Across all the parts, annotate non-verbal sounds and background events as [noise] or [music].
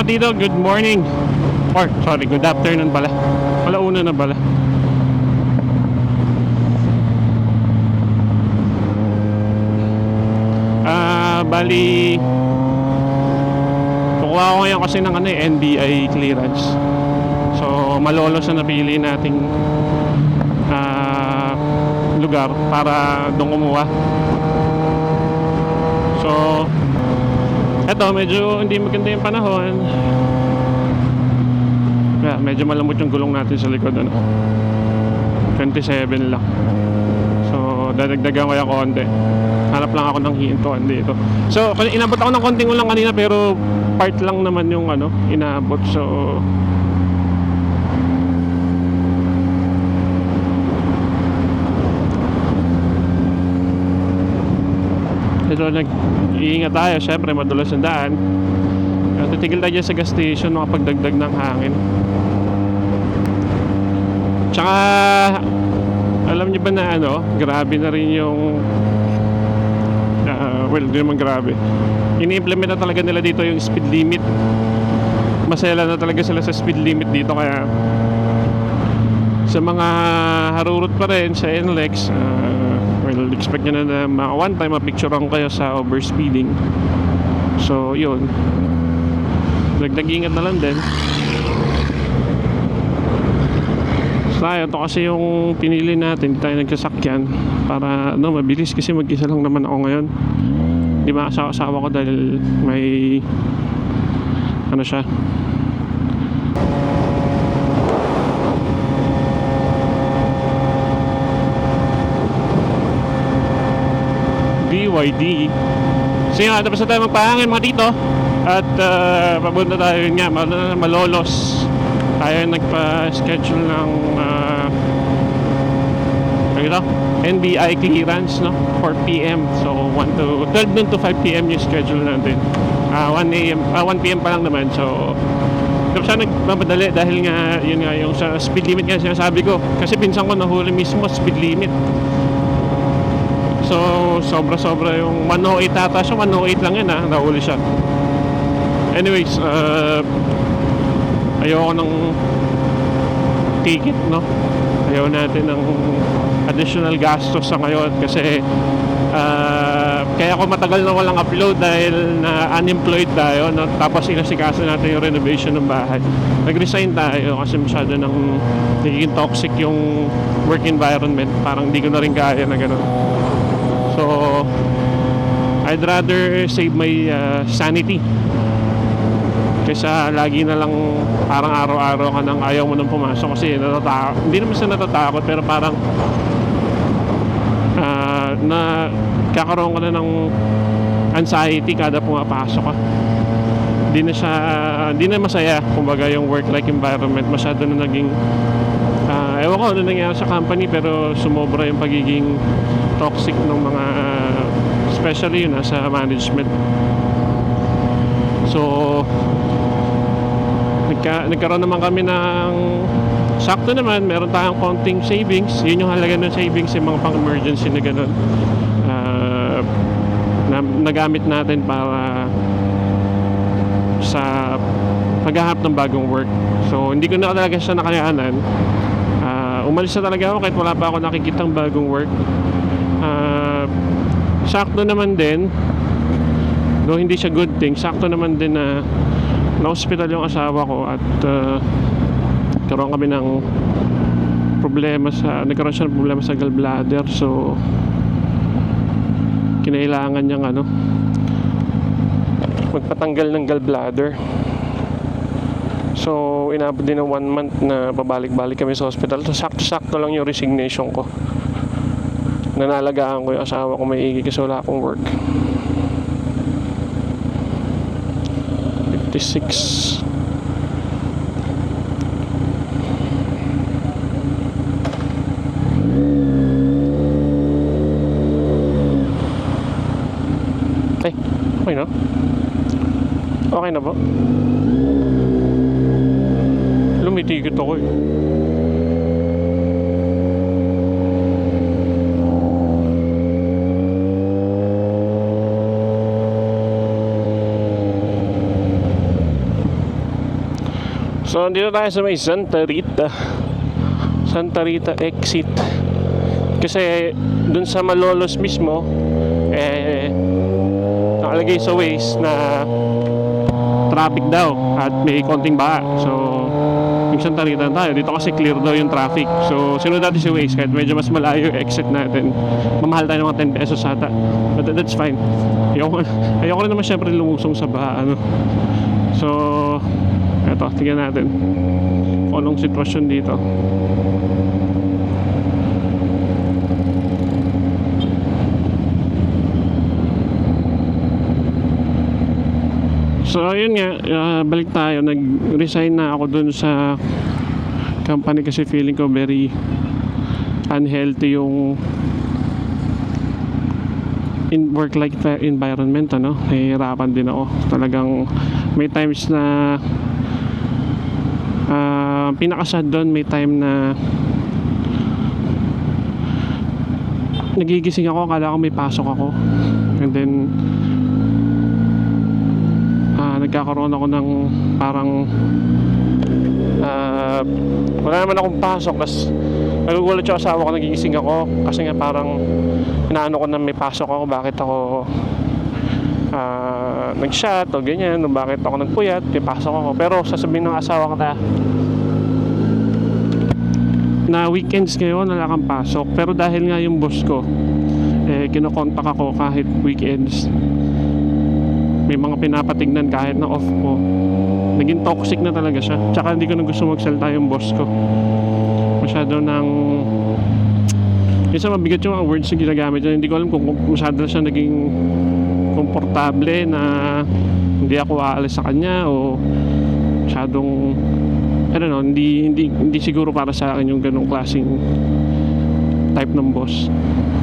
Mga tito, good morning. Or sorry, good afternoon pala. Wala una na pala. Ah, bali Kukuha ko ngayon kasi ng ano, eh, NBI clearance. So, malolo sa napili nating ah, lugar para doon kumuha. So, eto medyo hindi maganda yung panahon. Kaya medyo malamot yung gulong natin sa likod ano. 27 lang. So, dadagdagan ko yung konti. Hanap lang ako ng hintuan dito. So, inabot ako ng konting ulang kanina pero part lang naman yung ano, inabot. So, Pero nag-iingat tayo, syempre madulas ang daan. Kaya titigil tayo sa gas station makapagdagdag ng hangin. Tsaka, alam niyo ba na ano, grabe na rin yung, ah, well, di naman grabe. Ini-implement na talaga nila dito yung speed limit. Masela na talaga sila sa speed limit dito kaya sa mga harurot pa rin sa NLEX, ah, well, expect nyo na na ma- one time mapicturean kayo sa overspeeding. So, yun. Dagdag ingat na lang din. Tayo, ito kasi yung pinili natin, hindi tayo nagsasakyan para ano, mabilis kasi mag-isa lang naman ako ngayon. Hindi makasama ko dahil may ano siya, BYD. So yun, tapos na tayo magpahangin mga dito. At uh, papunta tayo yun nga, mal- malolos. Tayo nagpa-schedule ng uh, ano ito? NBI clearance, no? 4 p.m. So 1 to 12 noon to 5 p.m. yung schedule natin. Ah 1 a.m. ah 1 p.m. pa lang naman. So tapos siya nagmamadali dahil nga yun nga yung sa speed limit nga sinasabi ko. Kasi pinsan ko nahuli mismo speed limit. So, sobra-sobra yung 108 ata siya. 108 lang yun ha. Nahuli siya. Anyways, uh, ayoko ng ticket, no? Ayaw natin ng additional gastos sa ngayon kasi uh, kaya ako matagal na walang upload dahil na unemployed tayo no? tapos inasikaso natin yung renovation ng bahay nag-resign tayo kasi masyado nang nagiging toxic yung work environment parang hindi ko na rin kaya na gano'n I'd rather save my uh, sanity kaysa lagi na lang parang araw-araw ka nang ayaw mo nang pumasok kasi natatakot. Hindi naman siya natatakot pero parang ah, na kakaroon ka na ng anxiety kada pumapasok ka. Hindi na siya, hindi na masaya kumbaga yung work-like environment. Masyado na naging Ah, ewan ko ano nangyari sa company pero sumobra yung pagiging toxic ng mga especially yun sa management. So nagka, nagkaroon naman kami ng sakto naman, meron tayong konting savings. Yun yung halaga ng savings yung mga pang emergency na ganun. Ah, na, nagamit natin para sa paghahanap ng bagong work. So hindi ko na talaga siya nakayanan Ah, umalis na talaga ako kahit wala pa ako nakikitang bagong work. Ah, sakto naman din, though hindi siya good thing, sakto naman din na na-hospital yung asawa ko at uh, karoon kami ng problema sa, nagkaroon siya ng problema sa gallbladder so kinailangan niyang ano magpatanggal ng gallbladder So, inabot din ng one month na pabalik-balik kami sa hospital. So, sakto-sakto lang yung resignation ko. Nanalagaan ko yung asawa ko maigi kasi wala akong work. 56. Ay, okay na? Okay na ba? Lumitikit ako eh. So, dito tayo sa may Santa Rita. Santa Rita exit. Kasi dun sa Malolos mismo, eh, nakalagay sa Waze na traffic daw at may konting baha. So, yung Santa Rita tayo. Dito kasi clear daw yung traffic. So, sinunod natin si Waze kahit medyo mas malayo yung exit natin. Mamahal tayo ng mga 10 pesos ata. But that's fine. Ayoko, ayoko rin naman syempre lumusong sa baha. Ano. So, eto, tingnan natin anong sitwasyon dito. So, ayun nga, ah, balik tayo. Nag-resign na ako dun sa company kasi feeling ko very unhealthy yung in work like environment ano nahihirapan din ako. Talagang may times na ah pinakasad doon may time na nagigising ako akala ko may pasok ako. And then ah nagkakaroon ako ng parang ah wala naman akong pasok tas nagugulat yung asawa ko nagigising ako. Kasi nga parang inaano ko na may pasok ako bakit ako ah nag-shot o ganyan o bakit ako nagpuyat may pasok ako. Pero sasabihin ng asawa ko na na weekends ngayon wala kang pasok. Pero dahil nga yung boss ko eh kinokontak ako kahit weekends. May mga pinapatignan kahit na off ko. Naging toxic na talaga siya. Tsaka hindi ko na gusto magsalita yung boss ko masyado ng minsan mabigat yung mga words na ginagamit hindi ko alam kung masyado na siya naging komportable na hindi ako aalis sa kanya o masyadong I don't know, hindi, hindi, hindi siguro para sa akin yung ganong klaseng type ng boss.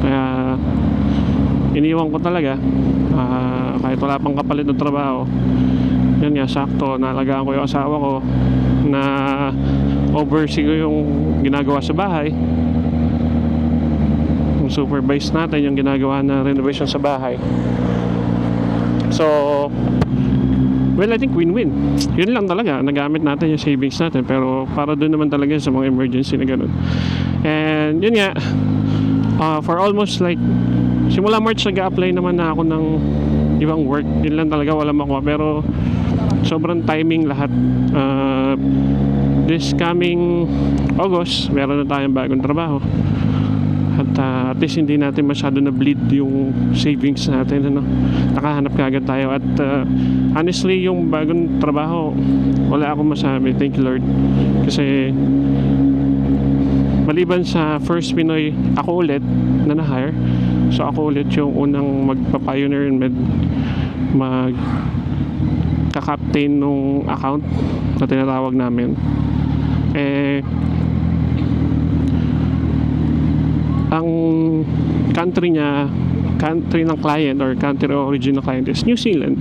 Kaya, iniwan ko talaga. Ah, kahit wala pang kapalit ng trabaho. Yan nga, sakto. Nalagaan ko yung asawa ko na oversee ko yung ginagawa sa bahay. Yung supervise natin yung ginagawa na renovation sa bahay. So, Well, I think win-win. Yun lang talaga. Nagamit natin yung savings natin. Pero para doon naman talaga sa mga emergency na ganun. And yun nga, uh, for almost like, simula March nag-apply naman na ako ng ibang work. Yun lang talaga, wala makuha. Pero sobrang timing lahat. Uh, this coming August, meron na tayong bagong trabaho. At uh, at least hindi natin masyado na bleed yung savings natin ano. Nakahanap kagad tayo at uh, honestly yung bagong trabaho wala akong masabi. Thank you Lord. Kasi maliban sa first Pinoy ako ulit na na-hire. So ako ulit yung unang magpa-pioneer and mag kakaptain nung account na tinatawag namin. Eh ang country niya country ng client or country of origin ng client is New Zealand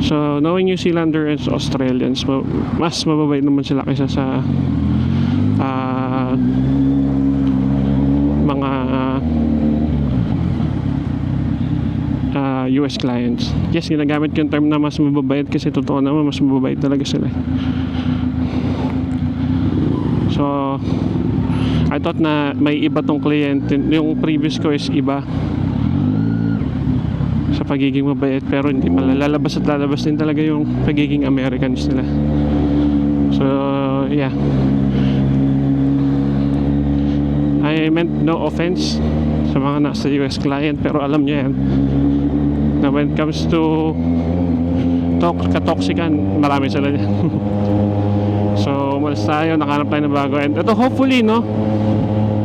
so knowing New Zealander and Australians ma- mas mababait naman sila kaysa sa ah, mga ah, US clients. Yes ginagamit ko yung term na mas mababait kasi totoo naman mas mababait talaga sila. So I thought na may iba tong client yung previous ko is iba sa pagiging mabait pero hindi pala lalabas at lalabas din talaga yung pagiging Americans nila so yeah. I meant no offense sa mga nasa US client pero alam nyo yan na when it comes to talk, katoxican marami sila dyan [laughs] So, umalis tayo, nakahanap tayo ng bago. And ito, hopefully, no,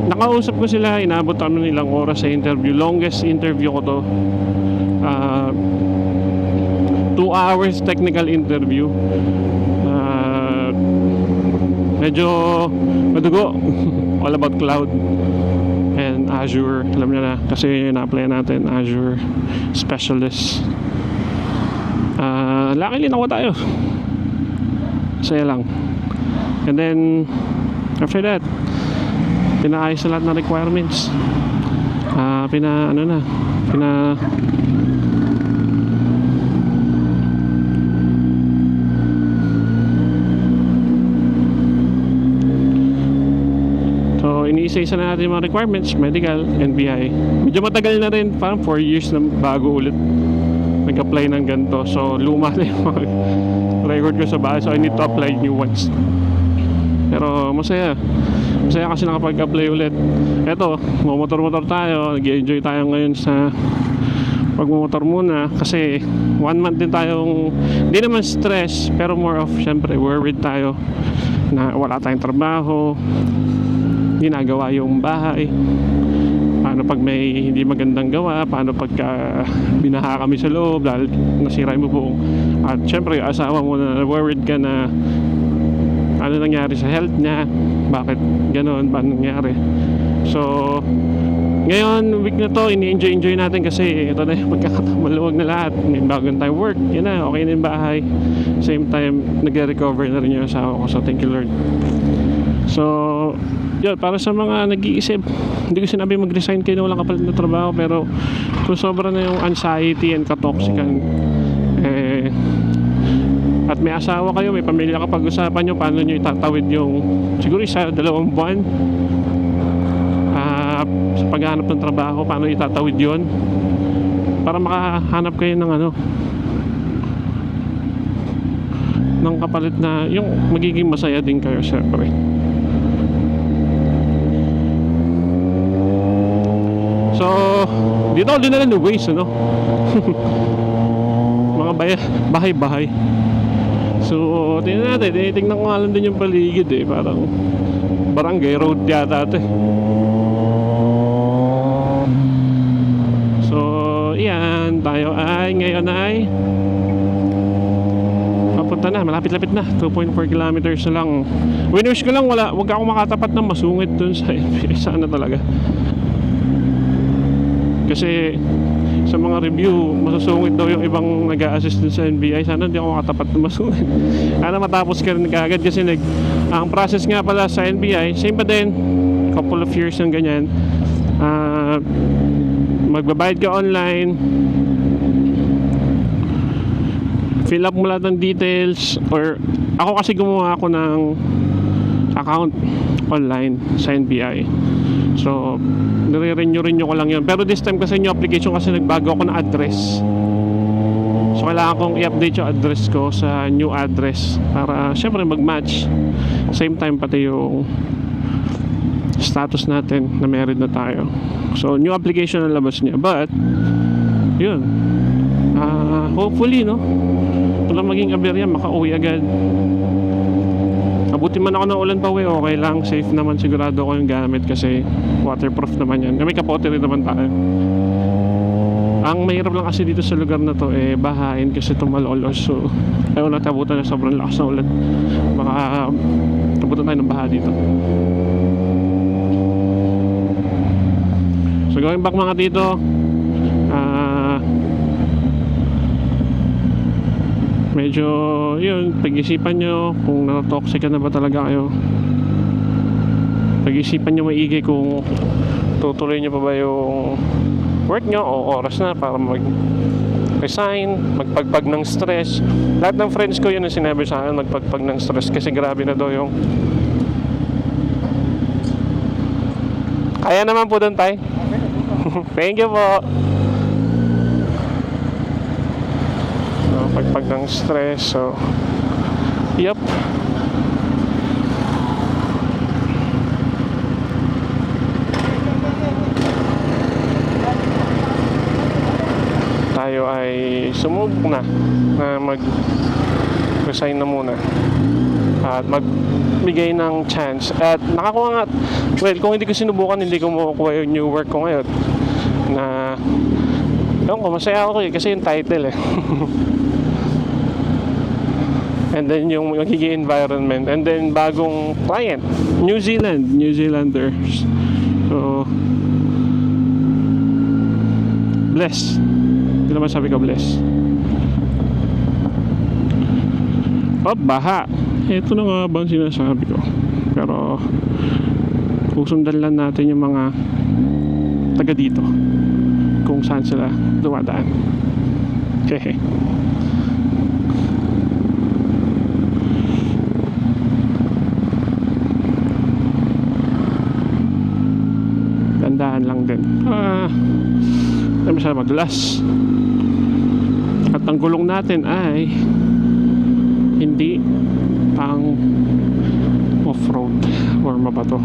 nakausap ko sila, inabot kami ng ilang oras sa interview. Longest interview ko to. Uh, two hours technical interview. Uh, medyo madugo. [laughs] All about cloud Azure. Alam niyo na, kasi na-apply natin Azure Specialist. Uh, luckily, nakuha tayo. Saya lang. And then, after that, pinaayos na lahat ng requirements. Ah, pina, ano na, pina, isa-isa na natin mga requirements, medical, NBI. Medyo matagal na rin, parang 4 years na bago ulit nag-apply ng ganito. So, luma na yung [laughs] record ko sa bahay. So, I need to apply new ones. Pero masaya. Masaya kasi nakapag-apply ulit. Eto, motor-motor tayo. Nag-enjoy tayo ngayon sa pagmumotor muna kasi one month din tayong hindi naman stress pero more of syempre worried tayo na wala tayong trabaho ginagawa yung bahay paano pag may hindi magandang gawa paano pagka binaha kami sa loob dahil nasira yung bubong at syempre asawa mo na worried ka na ano nangyari sa health niya bakit ganoon paano nangyari so ngayon, week na to, ini-enjoy-enjoy natin kasi ito na magkakatamaluwag na lahat. May bagong time work, yun na, okay na yung bahay. Same time, nagre-recover na rin yung asawa ko. So, thank you Lord. So, yun, para sa mga nag-iisip, hindi ko sinabi mag-resign kayo na walang kapalit na trabaho, pero kung sobra na yung anxiety and katoxican, eh, at may asawa kayo, may pamilya ka pag-usapan nyo, paano nyo itatawid yung, siguro isa, dalawang buwan, ah, sa paghahanap ng trabaho, paano itatawid yon para makahanap kayo ng ano, ng kapalit na, yung magiging masaya din kayo, syempre. So, dito ako dinala ni Waze, ano? [laughs] Mga bahay-bahay. So, tingnan natin. Tinitingnan ko nga din yung paligid eh. Parang barangay road yata ito eh. So, yan. Tayo ay, ngayon ay papunta na. Malapit-lapit na. 2.4 kilometers na lang. Winners ko lang, wala. Huwag ako makatapat ng masungit dun sa [laughs] Sana talaga. Kasi sa mga review, masusungit daw yung ibang nag assist sa NBI. Sana hindi ako makatapat na masungit. [laughs] Sana matapos ka rin kagad kasi nag, ang process nga pala sa NBI, same pa din, couple of years ng ganyan. Ah, magbabayad ka online, fill up mo lahat ng details, or ako kasi gumawa ako ng account online sa NBI. So, nire-renew-renew ko lang yun. Pero this time kasi yung application kasi nagbago ako ng address. So, kailangan kong i-update yung address ko sa new address para syempre mag-match. Same time pati yung status natin na married na tayo. So, new application ang labas niya. But, yun. Ah, hopefully, no? Walang maging aberya, makauwi agad. Abuti man ako ng ulan pa uwi, okay lang. Safe naman, sigurado ko yung gamit kasi waterproof naman yan. May kapote rin naman tayo. Ang mahirap lang kasi dito sa lugar na to, eh, bahain kasi tumalolos. So, ayaw na tabutan na sobrang lakas ng ulan. Baka tabutan tayo ng baha dito. So, going back mga dito, medyo yun pag-isipan nyo kung natotoxic na ba talaga kayo. Pag-isipan nyo maigi kung tutuloy nyo pa ba yung work nyo o oras na para mag resign, magpagpag ng stress. Lahat ng friends ko yun ang sinabi sa akin magpagpag ng stress kasi grabe na daw yung kaya naman po doon tay. [laughs] Thank you po So, pagpag ng stress. So, yep. Tayo ay sumubok na na mag resign na muna at magbigay ng chance at nakakuha nga well kung hindi ko sinubukan hindi ko makukuha yung new work ko ngayon na Ewan ko, masaya ako eh, kasi yung title eh. [laughs] and then yung magiging environment. And then bagong client, New Zealand, New Zealanders. So, bless. Hindi naman sabi ko bless. Oh, baha. Ito na nga ba sinasabi ko. Pero, susundan lang natin yung mga taga dito kung saan sila dumadaan. uh, sa maglas. At ang gulong natin ay hindi pang off-road or mabato.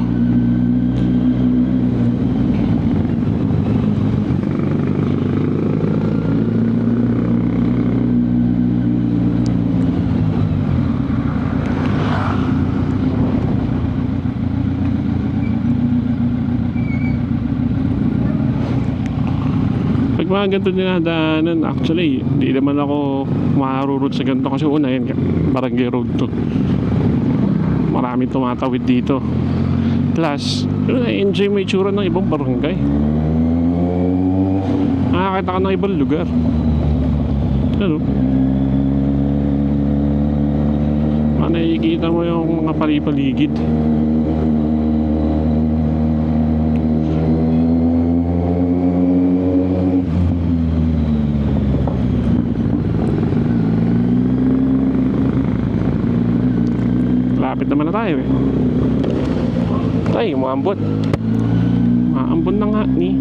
Mga ganito dinadaanan, actually, hindi naman ako makarurot sa ganito kasi una yan, barangay road to. Maraming tumatawid dito. Plus, enjoy mo itsura ng ibang barangay. Nakakita ka ng ibang lugar. Ano? Ah, nakikita mo yung mga palipaligid. Lapit naman na tayo eh. Ay, maambot. Maambon na nga ni.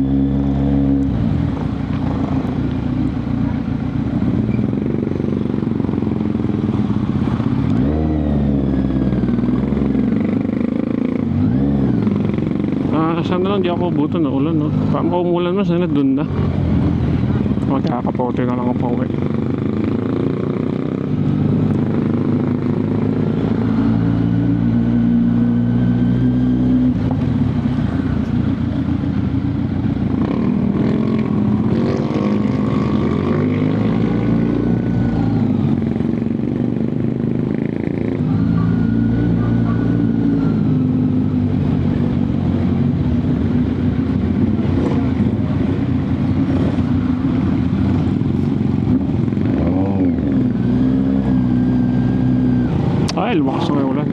Ah, sana lang di ako buto na ulan, no? Kung umulan na, sana dun na. Magkakapote na lang ako pa uwi. Ay, lumakas na yung ulan.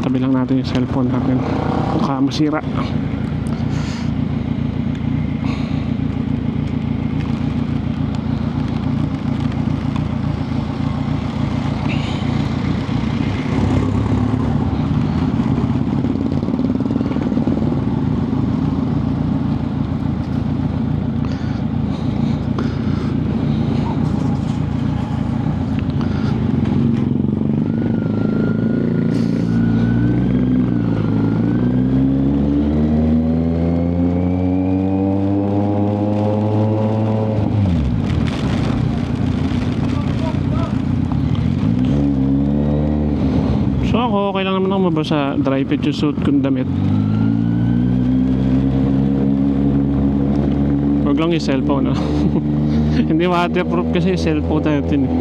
Tabi lang natin yung cellphone natin. Baka masira. So ako, okay lang mabasa. Dry fit yung suit kong damit. Huwag lang yung cellphone, ah. [laughs] Hindi waterproof kasi yung cellphone natin. eh.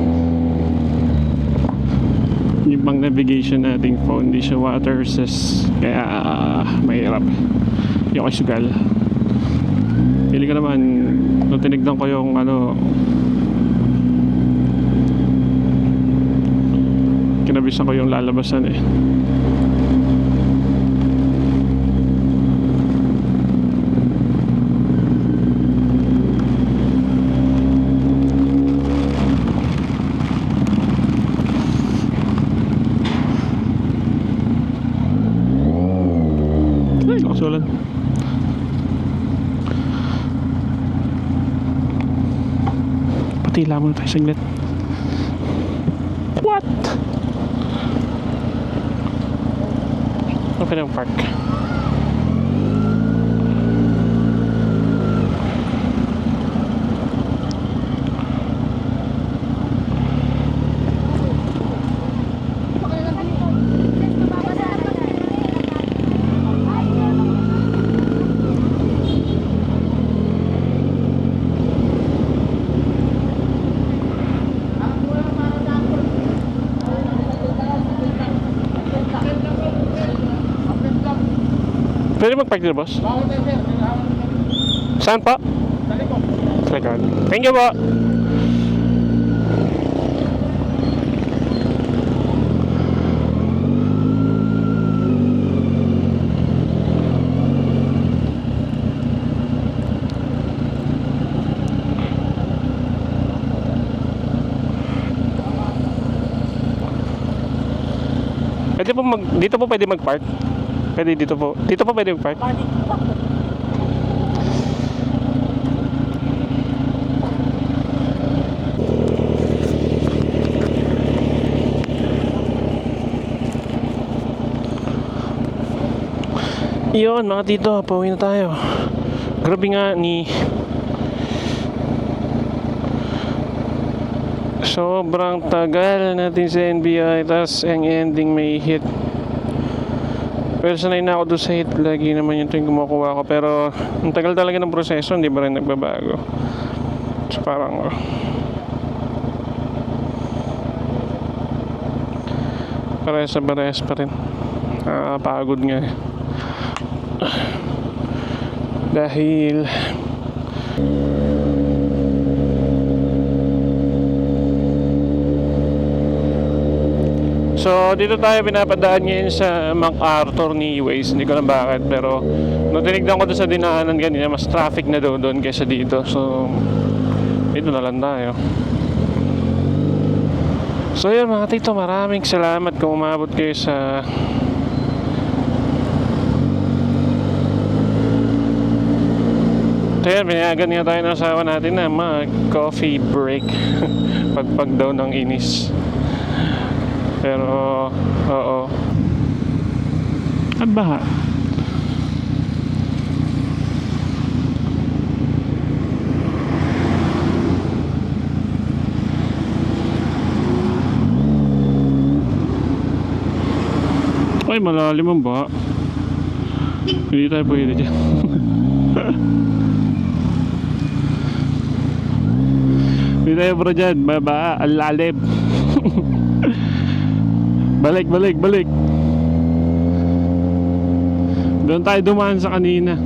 Yung pang navigation nating phone, hindi siya water resist. Kaya ah, mahirap. Hindi ako sugal. Pili ko naman, nung tinignan ko yung ano, kinabisan ko yung lalabasan eh. Ay, lakas ulan. Patila muna tayo saglit. Não perdeu um parque. Pwede mag-park dito, boss? Saan pa? Sa Thank you po. Pwede po mag, dito po pwede mag-park? Pwede dito po. Dito po pwede mag-park. Yun mga tito, pauwi na tayo. Grabe nga ni Sobrang tagal natin sa NBI Tapos ang ending may hit Pero sanay na ako doon sa hit Lagi naman yung tuwing kumukuha ko Pero ang tagal talaga ng proseso Hindi ba rin nagbabago So parang oh. Parehas sa parehas pa rin Nakakapagod nga eh. [sighs] Dahil So, dito tayo pinapadaan ngayon sa MacArthur ni Waze. Hindi ko alam bakit. Pero, nung tinignan ko doon sa dinaanan kanina, mas traffic na daw doon kaysa dito. So, dito na lang tayo. So, yun mga tito, maraming salamat kung umabot kayo sa So yan, pinayagan nga tayo ng asawa natin na mag-coffee break. [laughs] Pagpag daw ng inis. Pero, oo. At baha. Ay, malalim ang baha. Hindi tayo pwede dyan. [laughs] Hindi tayo bro dyan. Baba, ang lalim. [laughs] balik, balik, balik. Doon tayo dumaan sa kanina.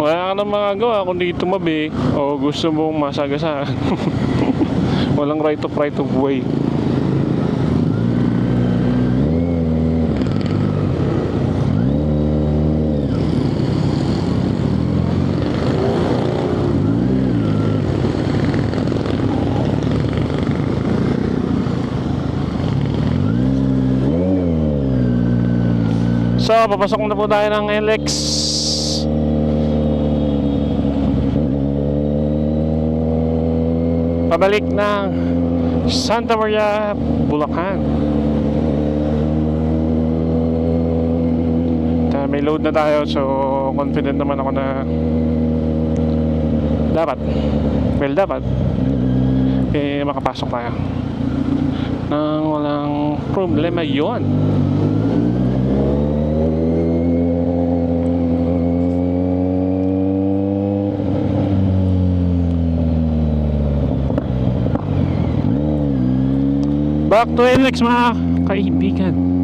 Wala ka nang magagawa kung di tumabi o gusto mong masagasaan. [laughs] Walang right of right of way. Papasok na po tayo ng LX. Pabalik ng Santa Maria, Bulacan. May load na tayo so confident naman ako na dapat well dapat eh makapasok tayo nang walang problema yon Back to NX mga kaibigan.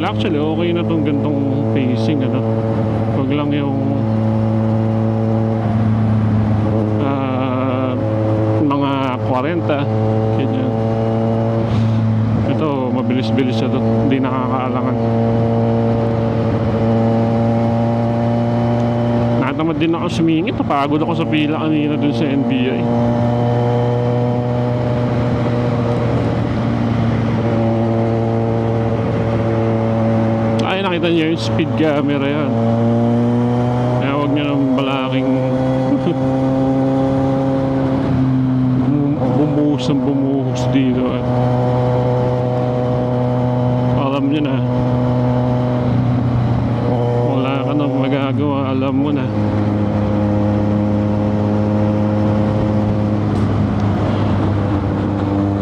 Well, actually, okay na tong gantong pacing, ano. Huwag lang yung ah, mga 40, ganyan. Ito, mabilis-bilis siya to. Hindi nakakaalangan. Natamad din ako sumingit. Napagod ako sa pila kanina dun sa NBI. Ay, nakita niyo yung speed camera yan. Kaya huwag niyo nang balaking [laughs] bum- bumuhos ng bumuhos dito. At alam niyo na. Wala ka nang magagawa. Alam mo na.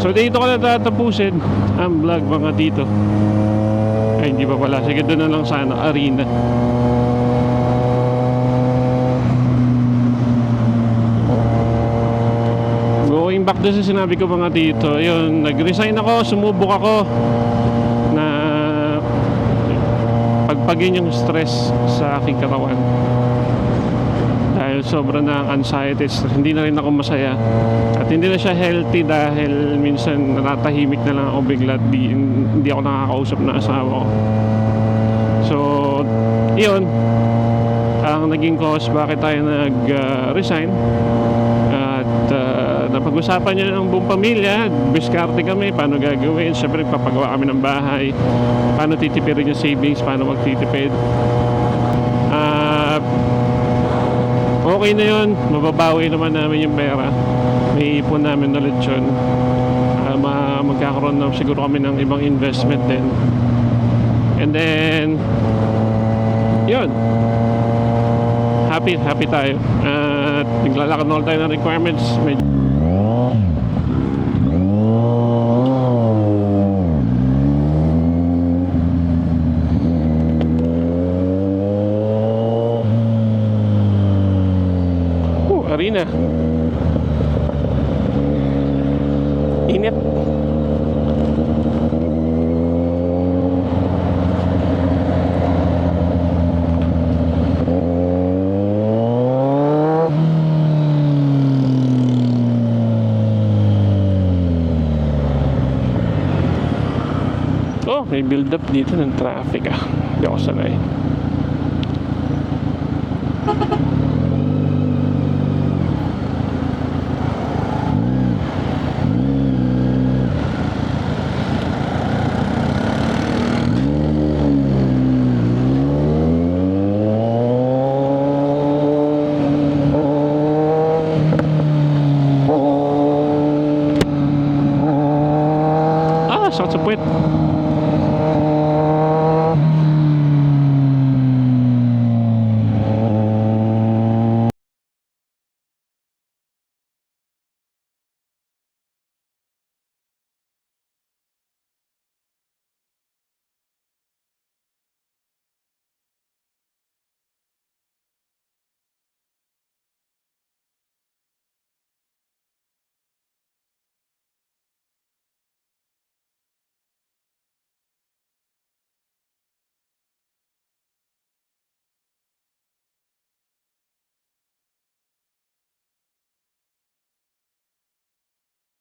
So dito ko na tatapusin ang vlog mga dito. Ay, hindi pa pala. Sige, doon na lang sana. Arena. Going back doon sa sinabi ko mga dito, yun, nag-resign ako, sumubok ako na pagpagin yung stress sa aking katawan. Sobra na ang hindi na rin ako masaya. At hindi na siya healthy dahil minsan natatahimik na lang ako bigla di, hindi ako nakakausap na asawa ko. So, yun. Ang naging cause bakit tayo nag-resign. At uh, napag-usapan niya ng buong pamilya. Biskarte kami, paano gagawin. Siyempre, papagawa kami ng bahay. Paano titipirin yung savings, paano magtitipid. Ah, okay na yun. Mababawi naman namin yung pera. May ipon namin na lechon. Ah, ma- magkakaroon na siguro kami ng ibang investment din. And then, yun. Happy, happy tayo. At naglalakad na ulit tayo ng requirements. Medyo Arena. Init. Oh, may build up dito ng traffic ah. Hindi ako sanay.